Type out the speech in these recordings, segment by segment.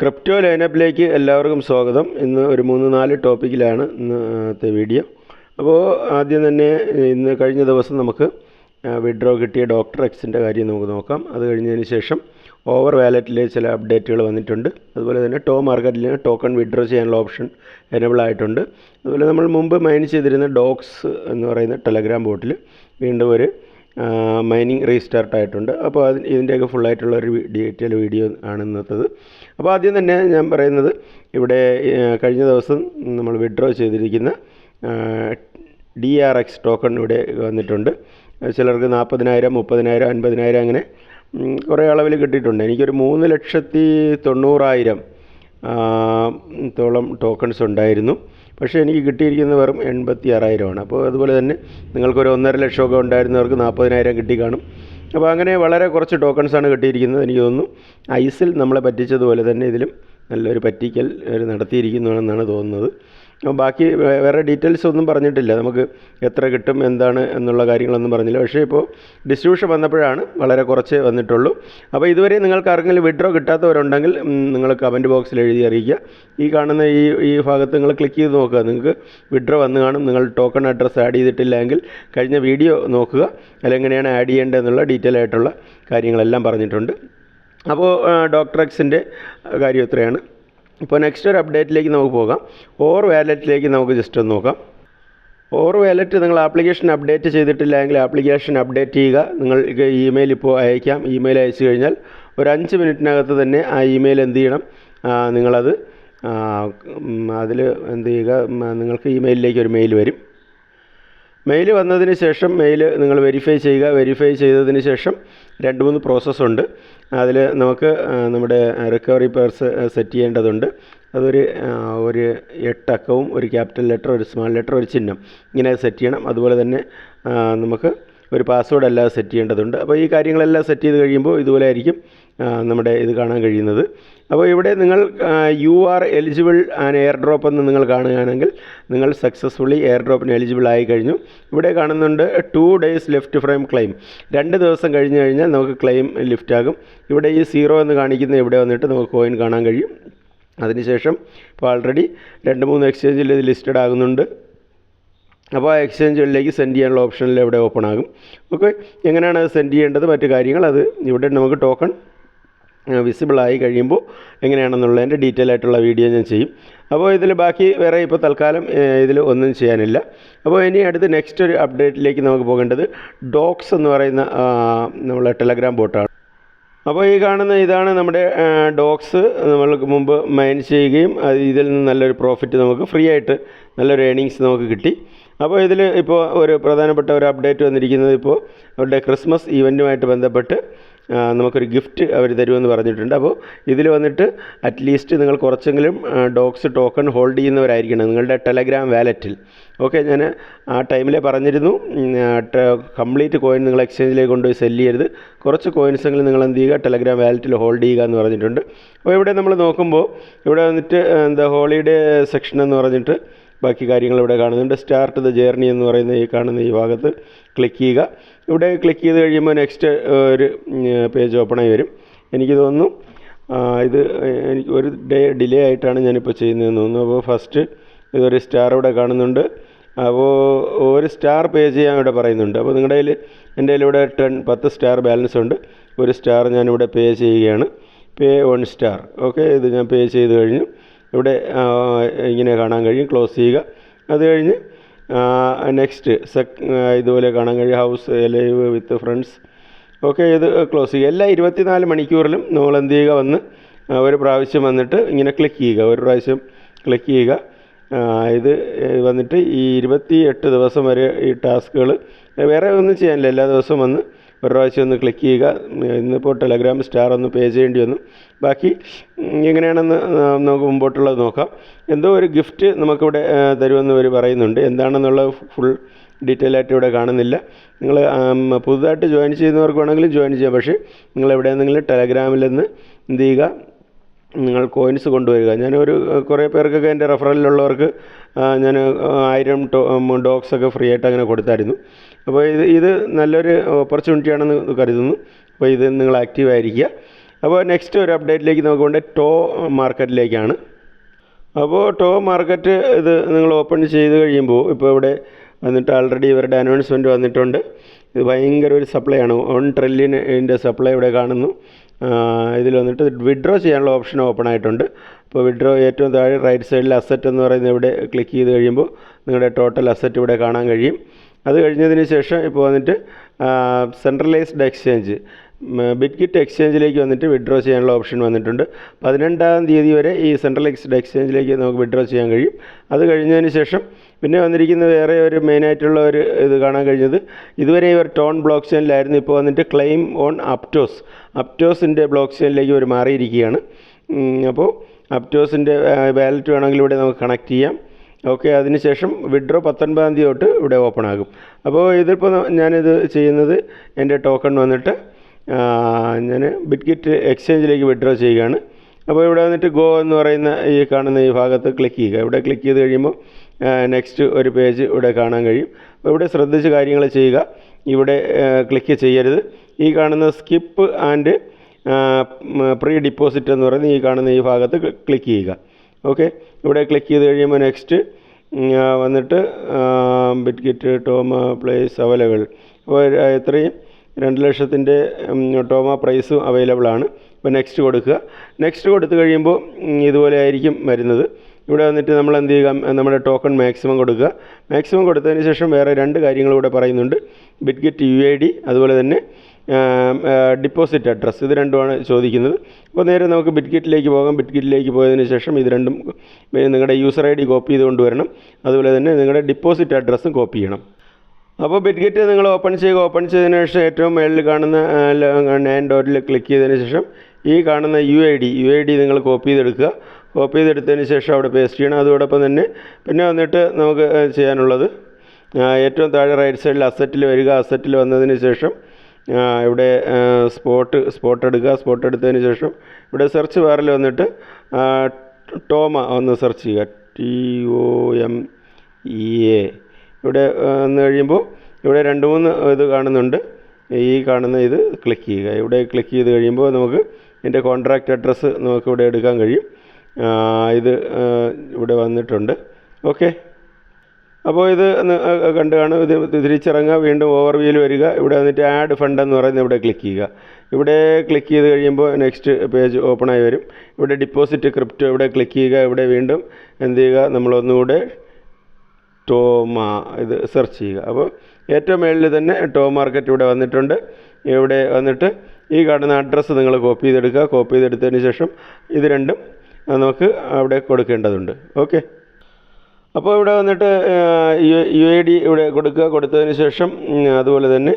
Crypto ലൈനപ്പിലേക്ക് എല്ലാവർക്കും സ്വാഗതം. ഇന്ന് ഒരു മൂന്ന് നാല് ടോപ്പിക്കിലാണ് ഇന്നത്തെ വീഡിയോ. അപ്പോൾ ആദ്യം തന്നെ ഇന്ന് കഴിഞ്ഞ ദിവസം നമുക്ക് വിഡ്രോ കിട്ടിയ ഡോക്ടർ എക്സിന്റെ കാര്യം നമുക്ക് നോക്കാം. അത് കഴിഞ്ഞതിന് ശേഷം ഓവർ വാലറ്റിലെ ചില അപ്ഡേറ്റുകൾ വന്നിട്ടുണ്ട്. അതുപോലെ തന്നെ ടോ മാർക്കറ്റിൽ ടോക്കൺ വിഡ്രോ ചെയ്യാനുള്ള ഓപ്ഷൻ എനബിൾ ആയിട്ടുണ്ട്. അതുപോലെ നമ്മൾ മുമ്പ് മൈൻ ചെയ്തിരുന്ന ഡോക്സ് എന്ന് പറയുന്ന ടെലഗ്രാം ബോട്ടിൽ വീണ്ടും ഒരു മൈനിങ് റീസ്റ്റാർട്ട് ആയിട്ടുണ്ട്. അപ്പോൾ അതിന് ഇതിന്റെയൊക്കെ ഫുള്ളായിട്ടുള്ള ഒരു ഡീറ്റെയിൽ വീഡിയോ ആണ് ഇന്നത്തത്. അപ്പോൾ ആദ്യം തന്നെ ഞാൻ പറയുന്നത് ഇവിടെ കഴിഞ്ഞ ദിവസം നമ്മൾ വിഡ്രോ ചെയ്തിരിക്കുന്ന ഡി ആർ എക്സ് ടോക്കൺ ഇവിടെ വന്നിട്ടുണ്ട്. ചിലർക്ക് നാൽപ്പതിനായിരം മുപ്പതിനായിരം അൻപതിനായിരം അങ്ങനെ കുറേ അളവിൽ കിട്ടിയിട്ടുണ്ട്. എനിക്കൊരു മൂന്ന് ലക്ഷത്തി തൊണ്ണൂറായിരം തോളം ടോക്കൺസ് ഉണ്ടായിരുന്നു. പക്ഷേ എനിക്ക് കിട്ടിയിരിക്കുന്നത് വെറും എൺപത്തി ആറായിരമാണ് അപ്പോൾ അതുപോലെ തന്നെ നിങ്ങൾക്കൊരു ഒന്നര ലക്ഷമൊക്കെ ഉണ്ടായിരുന്നവർക്ക് നാൽപ്പതിനായിരം കിട്ടി കാണും. അപ്പോൾ അങ്ങനെ വളരെ കുറച്ച് ടോക്കൺസാണ് കിട്ടിയിരിക്കുന്നത് എനിക്ക് തോന്നുന്നു. ഐസിൽ നമ്മളെ പറ്റിച്ചതുപോലെ തന്നെ ഇതിലും നല്ലൊരു പറ്റിക്കൽ നടത്തിയിരിക്കുന്നു എന്നാണ് തോന്നുന്നത്. ബാക്കി വേറെ ഡീറ്റെയിൽസ് ഒന്നും പറഞ്ഞിട്ടില്ല. നമുക്ക് എത്ര കിട്ടും എന്താണ് എന്നുള്ള കാര്യങ്ങളൊന്നും പറഞ്ഞില്ല. പക്ഷേ ഇപ്പോൾ ഡിസ്ട്രിബ്യൂഷൻ വന്നപ്പോഴാണ് വളരെ കുറച്ച് വന്നിട്ടുള്ളൂ. അപ്പോൾ ഇതുവരെ നിങ്ങൾക്ക് ആർക്കെങ്കിലും വിഡ്രോ കിട്ടാത്തവരുണ്ടെങ്കിൽ നിങ്ങൾ കമന്റ് ബോക്സിൽ എഴുതി അറിയിക്കുക. ഈ കാണുന്ന ഈ ഈ ഭാഗത്ത് നിങ്ങൾ ക്ലിക്ക് ചെയ്ത് നോക്കുക. നിങ്ങൾക്ക് വിഡ്രോ വന്ന് കാണും. നിങ്ങൾ ടോക്കൺ അഡ്രസ്സ് ആഡ് ചെയ്തിട്ടില്ല എങ്കിൽ കഴിഞ്ഞ വീഡിയോ നോക്കുക. അല്ലെങ്ങനെയാണ് ആഡ് ചെയ്യേണ്ടത് എന്നുള്ള ഡീറ്റെയിൽ ആയിട്ടുള്ള കാര്യങ്ങളെല്ലാം പറഞ്ഞിട്ടുണ്ട്. അപ്പോൾ ഡോക്ടർ എക്സിന്റെ കാര്യം ഇത്രയാണ് ഇപ്പോൾ നെക്സ്റ്റ് ഒരു അപ്ഡേറ്റിലേക്ക് നമുക്ക് പോകാം. ഓർ വാലറ്റിലേക്ക് നമുക്ക് ജസ്റ്റ് ഒന്ന് നോക്കാം. ഓർ വാലറ്റ് നിങ്ങൾ ആപ്ലിക്കേഷൻ അപ്ഡേറ്റ് ചെയ്തിട്ടില്ല എങ്കിൽ ആപ്ലിക്കേഷൻ അപ്ഡേറ്റ് ചെയ്യുക. നിങ്ങൾക്ക് ഇമെയിൽ ഇപ്പോൾ അയക്കാം. ഇമെയിൽ അയച്ചു കഴിഞ്ഞാൽ ഒരു അഞ്ച് മിനിറ്റിനകത്ത് തന്നെ ആ ഇമെയിൽ എന്ത് ചെയ്യണം? നിങ്ങളത് അതിൽ എന്ത് ചെയ്യുക? നിങ്ങൾക്ക് ഇമെയിലിലേക്ക് ഒരു മെയിൽ വരും. മെയിൽ വന്നതിന് ശേഷം മെയിൽ നിങ്ങൾ വെരിഫൈ ചെയ്യുക. വെരിഫൈ ചെയ്തതിന് ശേഷം രണ്ട് മൂന്ന് പ്രോസസ്സുണ്ട് അതിൽ നമുക്ക് നമ്മുടെ റിക്കവറി പേഴ്സ് സെറ്റ് ചെയ്യേണ്ടതുണ്ട്. അതൊരു ഒരു എട്ടക്കവും ഒരു ക്യാപിറ്റൽ ലെറ്റർ ഒരു സ്മാൾ ലെറ്റർ ഒരു ചിഹ്നം. ഇങ്ങനെ സെറ്റ് ചെയ്യണം. അതുപോലെ തന്നെ നമുക്ക് ഒരു പാസ്വേഡ് എല്ലാം സെറ്റ് ചെയ്യേണ്ടതുണ്ട്. അപ്പോൾ ഈ കാര്യങ്ങളെല്ലാം സെറ്റ് ചെയ്ത് കഴിയുമ്പോൾ ഇതുപോലെ ആയിരിക്കും നമ്മുടെ ഇത് കാണാൻ കഴിയുന്നത്. അപ്പോൾ ഇവിടെ നിങ്ങൾ you are eligible an airdrop എന്ന് നിങ്ങൾ കാണുകയാണെങ്കിൽ നിങ്ങൾ സക്സസ്ഫുള്ളി എയർ ഡ്രോപ്പിന് എലിജിബിൾ ആയി കഴിഞ്ഞു. ഇവിടെ കാണുന്നുണ്ട് two days left frame claim രണ്ട് ദിവസം കഴിഞ്ഞ് കഴിഞ്ഞാൽ നമുക്ക് ക്ലെയിം ലിഫ്റ്റ് ആകും. ഇവിടെ ഈ സീറോ എന്ന് കാണിക്കുന്ന ഇവിടെ വന്നിട്ട് നമുക്ക് കോയിൻ കാണാൻ കഴിയും. അതിനുശേഷം ഇപ്പോൾ ആൾറെഡി രണ്ട് മൂന്ന് എക്സ്ചേഞ്ചിൽ ഇത് ലിസ്റ്റഡ് ആകുന്നുണ്ട്. അപ്പോൾ ആ എക്സ്ചേഞ്ചുകളിലേക്ക് സെൻഡ് ചെയ്യാനുള്ള ഓപ്ഷനിൽ ഇവിടെ ഓപ്പൺ ആകും. ഓക്കെ എങ്ങനെയാണ് അത് സെൻഡ് ചെയ്യേണ്ടത്? മറ്റു കാര്യങ്ങൾ അത് ഇവിടെ നമുക്ക് ടോക്കൺ വിസിബിളായി കഴിയുമ്പോൾ എങ്ങനെയാണെന്നുള്ളതിന്റെ ഡീറ്റെയിൽ ആയിട്ടുള്ള വീഡിയോ ഞാൻ ചെയ്യും. അപ്പോൾ ഇതിൽ ബാക്കി വേറെ ഇപ്പോൾ തൽക്കാലം ഇതിൽ ഒന്നും ചെയ്യാനില്ല. അപ്പോൾ ഇനി അടുത്ത് നെക്സ്റ്റ് ഒരു അപ്ഡേറ്റിലേക്ക് നമുക്ക് പോകേണ്ടത് ഡോക്സ് എന്ന് പറയുന്ന നമ്മളെ ടെലഗ്രാം ബോട്ടാണ് അപ്പോൾ ഈ കാണുന്ന ഇതാണ് നമ്മുടെ ഡോക്സ് നമ്മൾക്ക് മുമ്പ് മൈൻ ചെയ്യുകയും ഇതിൽ നിന്ന് നല്ലൊരു പ്രോഫിറ്റ് നമുക്ക് ഫ്രീ ആയിട്ട് നല്ലൊരു ഏണിങ്സ് നമുക്ക് കിട്ടി. അപ്പോൾ ഇതിൽ ഇപ്പോൾ ഒരു പ്രധാനപ്പെട്ട ഒരു അപ്ഡേറ്റ് വന്നിരിക്കുന്നത് ഇപ്പോൾ അവരുടെ ക്രിസ്മസ് ഈവന്റുമായിട്ട് ബന്ധപ്പെട്ട് നമുക്കൊരു ഗിഫ്റ്റ് അവർ തരുമെന്ന് പറഞ്ഞിട്ടുണ്ട്. അപ്പോൾ ഇതിൽ വന്നിട്ട് അറ്റ്ലീസ്റ്റ് നിങ്ങൾ കുറച്ചെങ്കിലും ഡോക്സ് ടോക്കൺ ഹോൾഡ് ചെയ്യുന്നവരായിരിക്കണം നിങ്ങളുടെ ടെലഗ്രാം വാലറ്റിൽ ഓക്കെ ഞാൻ ആ ടൈമിലെ പറഞ്ഞിരുന്നു. കംപ്ലീറ്റ് കോയിൻ നിങ്ങൾ എക്സ്ചേഞ്ചിലേക്ക് കൊണ്ടുപോയി സെല്ല് ചെയ്യരുത്. കുറച്ച് കോയിൻസെങ്കിലും നിങ്ങൾ എന്ത് ചെയ്യുക ടെലഗ്രാം വാലറ്റിൽ ഹോൾഡ് ചെയ്യുക എന്ന് പറഞ്ഞിട്ടുണ്ട്. അപ്പോൾ ഇവിടെ നമ്മൾ നോക്കുമ്പോൾ ഇവിടെ വന്നിട്ട് എന്താ ഹോളിഡേ സെക്ഷൻ എന്ന് പറഞ്ഞിട്ട് ബാക്കി കാര്യങ്ങൾ ഇവിടെ കാണുന്നുണ്ട് സ്റ്റാർട്ട് ദ ജേർണി എന്ന് പറയുന്ന ഈ കാണുന്ന ഈ ഭാഗത്ത് ക്ലിക്ക് ചെയ്യുക. ഇവിടെ ക്ലിക്ക് ചെയ്ത് കഴിയുമ്പോൾ നെക്സ്റ്റ് ഒരു പേജ് ഓപ്പണായി വരും. എനിക്ക് തോന്നുന്നു ഇത് എനിക്ക് ഒരു ഡേ ഡിലേ ആയിട്ടാണ് ഞാനിപ്പോൾ ചെയ്യുന്നതെന്ന് തോന്നുന്നു. അപ്പോൾ ഫസ്റ്റ് ഇതൊരു സ്റ്റാർ ഇവിടെ കാണുന്നുണ്ട്. അപ്പോൾ ഒരു സ്റ്റാർ പേ ചെയ്യാൻ ഇവിടെ പറയുന്നുണ്ട്. അപ്പോൾ നിങ്ങളുടെ കയ്യിൽ എന്റെ കയ്യിൽ ഇവിടെ ടെൻ പത്ത് സ്റ്റാർ ബാലൻസ് ഉണ്ട്. ഒരു സ്റ്റാർ ഞാനിവിടെ പേ ചെയ്യുകയാണ്. പേ വൺ സ്റ്റാർ ഓക്കെ ഇത് ഞാൻ പേ ചെയ്ത് കഴിഞ്ഞു. ഇവിടെ ഇങ്ങനെ കാണാൻ കഴിയും. ക്ലോസ് ചെയ്യുക. അത് കഴിഞ്ഞ് നെക്സ്റ്റ് സെക് ഇതുപോലെ കാണാൻ കഴിയും. House live with friends okay ഇത് ക്ലോസ് ചെയ്യുക. എല്ലാ ഇരുപത്തിനാല് മണിക്കൂറിലും നിങ്ങൾ എന്ത് ചെയ്യുക? വന്ന് ഒരു പ്രാവശ്യം വന്നിട്ട് ഇങ്ങനെ ക്ലിക്ക് ചെയ്യുക. ഒരു പ്രാവശ്യം ക്ലിക്ക് ചെയ്യുക. ഇത് വന്നിട്ട് ഈ ഇരുപത്തി എട്ട് ദിവസം വരെ ഈ ടാസ്കുകൾ വേറെ ഒന്നും ചെയ്യാനില്ല. എല്ലാ ദിവസവും വന്ന് ഒരു പ്രാവശ്യം ഒന്ന് ക്ലിക്ക് ചെയ്യുക. ഇന്നിപ്പോൾ ടെലഗ്രാം സ്റ്റാർ ഒന്ന് പേ ചെയ്യേണ്ടി വന്നു. ബാക്കി എങ്ങനെയാണെന്ന് നമുക്ക് മുമ്പോട്ടുള്ളത് നോക്കാം. എന്തോ ഒരു ഗിഫ്റ്റ് നമുക്കിവിടെ തരുമെന്ന് ഇവർ പറയുന്നുണ്ട്. എന്താണെന്നുള്ളത് ഫുൾ ഡീറ്റെയിൽ ആയിട്ട് ഇവിടെ കാണുന്നില്ല. നിങ്ങൾ പുതുതായിട്ട് ജോയിൻ ചെയ്യുന്നവർക്ക് വേണമെങ്കിലും ജോയിൻ ചെയ്യാം. പക്ഷേ നിങ്ങൾ എവിടെയെന്നെങ്കിലും ടെലഗ്രാമിൽ നിന്ന് എന്ത് ചെയ്യുക? നിങ്ങൾ കോയിൻസ് കൊണ്ടുവരിക. ഞാനൊരു കുറേ പേർക്കൊക്കെ എന്റെ റെഫറലിലുള്ളവർക്ക് ഞാൻ ആയിരം ഡോഗ്സൊക്കെ ഫ്രീ ആയിട്ട് അങ്ങനെ കൊടുത്തായിരുന്നു. അപ്പോൾ ഇത് ഇത് നല്ലൊരു ഓപ്പർച്യൂണിറ്റി ആണെന്ന് കരുതുന്നു. അപ്പോൾ ഇത് നിങ്ങൾ ആക്റ്റീവ് ആയിരിക്കുക. അപ്പോൾ നെക്സ്റ്റ് ഒരു അപ്ഡേറ്റിലേക്ക് നമുക്ക് കൊണ്ട് ടോ മാർക്കറ്റിലേക്കാണ്. അപ്പോൾ ടോ മാർക്കറ്റ് ഇത് നിങ്ങൾ ഓപ്പൺ ചെയ്ത് കഴിയുമ്പോൾ ഇപ്പോൾ ഇവിടെ വന്നിട്ട് ആൾറെഡി ഇവരുടെ അനൗൺസ്മെന്റ് വന്നിട്ടുണ്ട്. ഇത് ഭയങ്കര ഒരു സപ്ലൈ ആണ്. വൺ ട്രില്യന്റെ സപ്ലൈ ഇവിടെ കാണുന്നു. ഇതിൽ വന്നിട്ട് വിഡ്രോ ചെയ്യാനുള്ള ഓപ്ഷൻ ഓപ്പൺ ആയിട്ടുണ്ട്. അപ്പോൾ വിഡ്രോ ഏറ്റവും താഴെ റൈറ്റ് സൈഡിൽ അസറ്റ് എന്ന് പറയുന്നത് ഇവിടെ ക്ലിക്ക് ചെയ്ത് കഴിയുമ്പോൾ നിങ്ങളുടെ ടോട്ടൽ അസറ്റ് ഇവിടെ കാണാൻ കഴിയും. അത് കഴിഞ്ഞതിന് ശേഷം ഇപ്പോൾ വന്നിട്ട് സെൻട്രലൈസ്ഡ് എക്സ്ചേഞ്ച് ബിറ്റ്കിറ്റ് എക്സ്ചേഞ്ചിലേക്ക് വന്നിട്ട് വിഡ്രോ ചെയ്യാനുള്ള ഓപ്ഷൻ വന്നിട്ടുണ്ട്. പതിനെണ്ടാം തീയതി വരെ ഈ സെൻട്രലൈസ്ഡ് എക്സ്ചേഞ്ചിലേക്ക് നമുക്ക് വിഡ്രോ ചെയ്യാൻ കഴിയും. അത് കഴിഞ്ഞതിന് ശേഷം പിന്നെ വന്നിരിക്കുന്ന വേറെ ഒരു മെയിനായിട്ടുള്ള ഒരു ഇത് കാണാൻ കഴിഞ്ഞത്. ഇതുവരെ ഇവർ ടോൺ ബ്ലോക്ക് ചെയിനിലായിരുന്നു ഇപ്പോൾ വന്നിട്ട് ക്ലെയിം ഓൺ അപ്റ്റോസ് അപ്റ്റോസിന്റെ ബ്ലോക്ക് ചെയിനിലേക്ക് ഇവർ മാറിയിരിക്കുകയാണ്. അപ്പോൾ അപ്റ്റോസിന്റെ വാലറ്റ് വേണമെങ്കിൽ ഇവിടെ നമുക്ക് കണക്ട് ചെയ്യാം. ഓക്കെ അതിനുശേഷം വിഡ്രോ പത്തൊൻപതാം തീയതി തൊട്ട് ഇവിടെ ഓപ്പൺ ആകും. അപ്പോൾ ഇതിപ്പോൾ ഞാനിത് ചെയ്യുന്നത് എന്റെ ടോക്കൺ വന്നിട്ട് ഞാൻ ബിറ്റ്കിറ്റ് എക്സ്ചേഞ്ചിലേക്ക് വിഡ്രോ ചെയ്യുകയാണ്. അപ്പോൾ ഇവിടെ വന്നിട്ട് ഗോ എന്ന് പറയുന്ന ഈ കാണുന്ന ഈ ഭാഗത്ത് ക്ലിക്ക് ചെയ്യുക. ഇവിടെ ക്ലിക്ക് ചെയ്ത് കഴിയുമ്പോൾ നെക്സ്റ്റ് ഒരു പേജ് ഇവിടെ കാണാൻ കഴിയും. അപ്പോൾ ഇവിടെ ശ്രദ്ധിച്ച് കാര്യങ്ങൾ ചെയ്യുക. ഇവിടെ ക്ലിക്ക് ചെയ്യരുത്. ഈ കാണുന്ന സ്കിപ്പ് ആൻഡ് പ്രീ ഡിപ്പോസിറ്റ് എന്ന് പറയുന്ന ഈ കാണുന്ന ഈ ഭാഗത്ത് ക്ലിക്ക് ചെയ്യുക. ഓക്കെ ഇവിടെ ക്ലിക്ക് ചെയ്ത് കഴിയുമ്പോൾ നെക്സ്റ്റ് വന്നിട്ട് ബിറ്റ്കിറ്റ് ടോമ പ്ലേസ് അവൈലബിൾ അപ്പോൾ എത്രയും രണ്ട് ലക്ഷത്തിന്റെ ടോമ പ്രൈസും അവൈലബിൾ ആണ്. അപ്പോൾ നെക്സ്റ്റ് കൊടുക്കുക. നെക്സ്റ്റ് കൊടുത്തു കഴിയുമ്പോൾ ഇതുപോലെ ആയിരിക്കും വരുന്നത്. ഇവിടെ വന്നിട്ട് നമ്മൾ എന്ത് ചെയ്യുക? നമ്മുടെ ടോക്കൺ മാക്സിമം കൊടുക്കുക. മാക്സിമം കൊടുത്തതിന് ശേഷം വേറെ രണ്ട് കാര്യങ്ങൾ ഇവിടെ പറയുന്നുണ്ട്. ബിറ്റ്ഗെറ്റ് യു ഐ ഡി അതുപോലെ തന്നെ ഡിപ്പോസിറ്റ് അഡ്രസ്സ് ഇത് രണ്ടുമാണ് ചോദിക്കുന്നത്. അപ്പോൾ നേരെ നമുക്ക് ബിറ്റ്ഗെറ്റിലേക്ക് പോകാം. ബിറ്റ്ഗെറ്റിലേക്ക് പോയതിന് ശേഷം ഇത് രണ്ടും നിങ്ങളുടെ യൂസർ ഐ ഡി കോപ്പി ചെയ്ത് കൊണ്ടുവരണം അതുപോലെ തന്നെ നിങ്ങളുടെ ഡിപ്പോസിറ്റ് അഡ്രസ്സും കോപ്പി ചെയ്യണം. അപ്പോൾ ബിറ്റ്ഗെറ്റ് നിങ്ങൾ ഓപ്പൺ ചെയ്യുക ഓപ്പൺ ചെയ്തതിന് ശേഷം ഏറ്റവും മുകളിൽ കാണുന്ന നയൻ ഡോട്ടിൽ ക്ലിക്ക് ചെയ്തതിന് ശേഷം ഈ കാണുന്ന U I D U I D നിങ്ങൾ കോപ്പി ചെയ്തെടുക്കുക. കോപ്പി ചെയ്തെടുത്തതിന് ശേഷം അവിടെ പേസ്റ്റ് ചെയ്യണം. അതോടൊപ്പം തന്നെ പിന്നെ വന്നിട്ട് നമുക്ക് ചെയ്യാനുള്ളത് ഏറ്റവും താഴെ റൈറ്റ് സൈഡിൽ അസറ്റിൽ വരിക. അസറ്റിൽ വന്നതിന് ശേഷം ഇവിടെ സ്പോട്ട് സ്പോട്ട് എടുക്കുക. സ്പോട്ട് എടുത്തതിന് ശേഷം ഇവിടെ സെർച്ച് ബാറിൽ വന്നിട്ട് ടോമ ഒന്ന് സെർച്ച് ചെയ്യുക. T O M E A ഇവിടെ വന്നു കഴിയുമ്പോൾ ഇവിടെ രണ്ട് മൂന്ന് ഇത് കാണുന്നുണ്ട്. ഈ കാണുന്ന ഇത് ക്ലിക്ക് ചെയ്യുക. ഇവിടെ ക്ലിക്ക് ചെയ്ത് കഴിയുമ്പോൾ നമുക്ക് ഇതിന്റെ കോൺട്രാക്റ്റ് അഡ്രസ്സ് നമുക്ക് ഇവിടെ എടുക്കാൻ കഴിയും. ഇത് ഇവിടെ വന്നിട്ടുണ്ട്. ഓക്കെ അപ്പോൾ ഇത് കണ്ടു കാണും. ഇത് തിരിച്ചിറങ്ങുക വീണ്ടും ഓവർവ്യൂവിൽ വരിക. ഇവിടെ വന്നിട്ട് ആഡ് ഫണ്ട് എന്ന് പറയുന്നത് ഇവിടെ ക്ലിക്ക് ചെയ്യുക. ഇവിടെ ക്ലിക്ക് ചെയ്ത് കഴിയുമ്പോൾ നെക്സ്റ്റ് പേജ് ഓപ്പണായി വരും. ഇവിടെ ഡിപ്പോസിറ്റ് ക്രിപ്റ്റോ ഇവിടെ ക്ലിക്ക് ചെയ്യുക. ഇവിടെ വീണ്ടും എന്ത് ചെയ്യുക? നമ്മളൊന്നുകൂടെ ടോമ ഇത് സെർച്ച് ചെയ്യുക. അപ്പോൾ ഏറ്റവും മേളിൽ തന്നെ ടോ മാർക്കറ്റ് ഇവിടെ വന്നിട്ടുണ്ട്. ഇവിടെ വന്നിട്ട് ഈ കാണുന്ന അഡ്രസ്സ് നിങ്ങൾ കോപ്പി ചെയ്തെടുക്കുക. കോപ്പി ചെയ്തെടുത്തതിന് ശേഷം ഇത് രണ്ടും നമുക്ക് അവിടെ കൊടുക്കേണ്ടതുണ്ട്. ഓക്കെ അപ്പോൾ ഇവിടെ വന്നിട്ട് യു ഐ ഡി ഇവിടെ കൊടുക്കുക. കൊടുത്തതിന് ശേഷം അതുപോലെ തന്നെ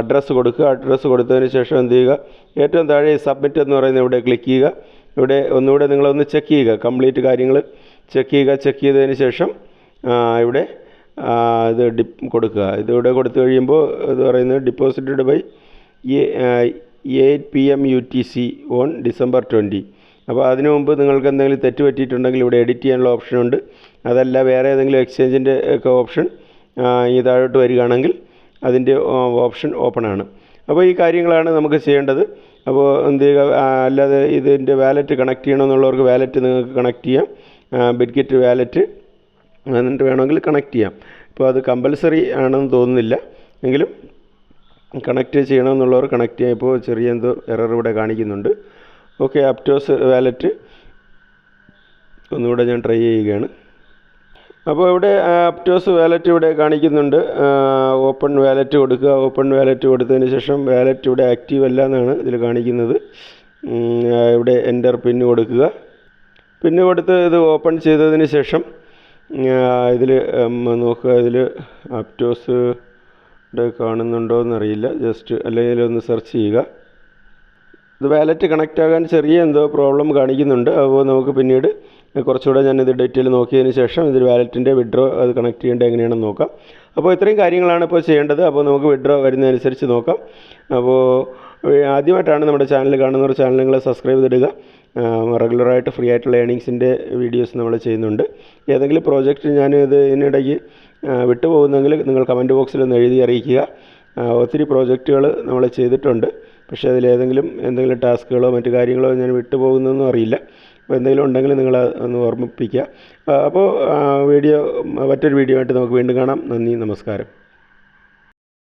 അഡ്രസ്സ് കൊടുക്കുക. അഡ്രസ്സ് കൊടുത്തതിന് ശേഷം എന്ത് ചെയ്യുക? ഏറ്റവും താഴെ സബ്മിറ്റ് എന്ന് പറയുന്ന ഇവിടെ ക്ലിക്ക് ചെയ്യുക. ഇവിടെ ഒന്നുകൂടെ നിങ്ങളൊന്ന് ചെക്ക് ചെയ്യുക. കംപ്ലീറ്റ് കാര്യങ്ങൾ. ചെക്ക് ചെയ്യുക ചെക്ക് ചെയ്തതിന് ശേഷം ഇവിടെ ഇത് ഡി കൊടുക്കുക. ഇതിവിടെ കൊടുത്തു കഴിയുമ്പോൾ ഇത് പറയുന്നത് deposited by eight P M U T C on December twenty അപ്പോൾ അതിനു മുമ്പ് നിങ്ങൾക്ക് എന്തെങ്കിലും തെറ്റ് പറ്റിയിട്ടുണ്ടെങ്കിൽ ഇവിടെ എഡിറ്റ് ചെയ്യാനുള്ള ഓപ്ഷൻ ഉണ്ട്. അതല്ല വേറെ ഏതെങ്കിലും എക്സ്ചേഞ്ചിന്റെ ഒക്കെ ഓപ്ഷൻ ഈ താഴോട്ട് വരികയാണെങ്കിൽ അതിന്റെ ഓപ്ഷൻ ഓപ്പൺ ആണ്. അപ്പോൾ ഈ കാര്യങ്ങളാണ് നമുക്ക് ചെയ്യേണ്ടത്. അപ്പോൾ എന്ത് ചെയ്യുക അല്ലാതെ ഇതിന്റെ വാലറ്റ് കണക്ട് ചെയ്യണമെന്നുള്ളവർക്ക് വാലറ്റ് നിങ്ങൾക്ക് കണക്ട് ചെയ്യാം. ബിറ്റ്ഗെറ്റ് വാലറ്റ് എന്നിട്ട് വേണമെങ്കിൽ കണക്ട് ചെയ്യാം. ഇപ്പോൾ അത് കമ്പൽസറി ആണെന്ന് തോന്നുന്നില്ല. എങ്കിലും കണക്ട് ചെയ്യണമെന്നുള്ളവർ കണക്ട് ചെയ്യുമ്പോൾ ചെറിയ എന്തോ എറർ ഇവിടെ കാണിക്കുന്നുണ്ട്. ഓക്കെ അപ്റ്റോസ് വാലറ്റ് ഒന്നുകൂടെ ഞാൻ ട്രൈ ചെയ്യുകയാണ്. അപ്പോൾ ഇവിടെ അപ്റ്റോസ് വാലറ്റ് ഇവിടെ കാണിക്കുന്നുണ്ട്. ഓപ്പൺ വാലറ്റ് കൊടുക്കുക. ഓപ്പൺ വാലറ്റ് കൊടുത്തതിന് ശേഷം വാലറ്റ് ഇവിടെ ആക്റ്റീവ് അല്ല എന്നാണ് ഇതിൽ കാണിക്കുന്നത്. ഇവിടെ എന്റർ പിന്ന് കൊടുക്കുക. പിന്ന് കൊടുത്ത് ഇത് ഓപ്പൺ ചെയ്തതിന് ശേഷം ഇതിൽ നോക്കുക ഇതിൽ ആപ്റ്റോസ് കാണുന്നുണ്ടോ എന്നറിയില്ല ജസ്റ്റ് അല്ലെങ്കിൽ ഒന്ന് സെർച്ച് ചെയ്യുക. ഇത് വാലറ്റ് കണക്റ്റ് ആകാൻ ചെറിയ എന്തോ പ്രോബ്ലം കാണിക്കുന്നുണ്ട്. അപ്പോൾ നമുക്ക് പിന്നീട് കുറച്ചുകൂടെ ഞാനിത് ഡീറ്റെയിൽ നോക്കിയതിന് ശേഷം ഇതിൽ വാലറ്റിന്റെ വിഡ്രോ അത് കണക്ട് ചെയ്യേണ്ടത് എങ്ങനെയാണെന്ന് നോക്കാം. അപ്പോൾ ഇത്രയും കാര്യങ്ങളാണ് ഇപ്പോൾ ചെയ്യേണ്ടത്. അപ്പോൾ നമുക്ക് വിഡ്രോ വരുന്നതനുസരിച്ച് നോക്കാം. അപ്പോൾ ആദ്യമായിട്ടാണ് നമ്മുടെ ചാനൽ കാണുന്നവർ ചാനൽ നിങ്ങൾ സബ്സ്ക്രൈബ് ചെയ്തിടുക. റെഗുലറായിട്ട് ഫ്രീ ആയിട്ടുള്ള ഏണിങ്സിന്റെ വീഡിയോസ് നമ്മൾ ചെയ്യുന്നുണ്ട്. ഏതെങ്കിലും പ്രോജക്റ്റ് ഞാൻ ഇത് ഇതിനിടയ്ക്ക് വിട്ടുപോകുന്നെങ്കിൽ നിങ്ങൾ കമന്റ് ബോക്സിൽ ഒന്ന് എഴുതി അറിയിക്കുക. ഒത്തിരി പ്രോജക്റ്റുകൾ നമ്മൾ ചെയ്തിട്ടുണ്ട്. പക്ഷേ അതിലേതെങ്കിലും എന്തെങ്കിലും ടാസ്കുകളോ മറ്റു കാര്യങ്ങളോ ഞാൻ വിട്ടുപോകുന്നൊന്നും അറിയില്ല. അപ്പോൾ എന്തെങ്കിലും ഉണ്ടെങ്കിൽ നിങ്ങൾ ഒന്ന് ഓർമ്മിപ്പിക്കുക. അപ്പോൾ വീഡിയോ മറ്റൊരു വീഡിയോ ആയിട്ട് നമുക്ക് വീണ്ടും കാണാം. നന്ദി നമസ്കാരം.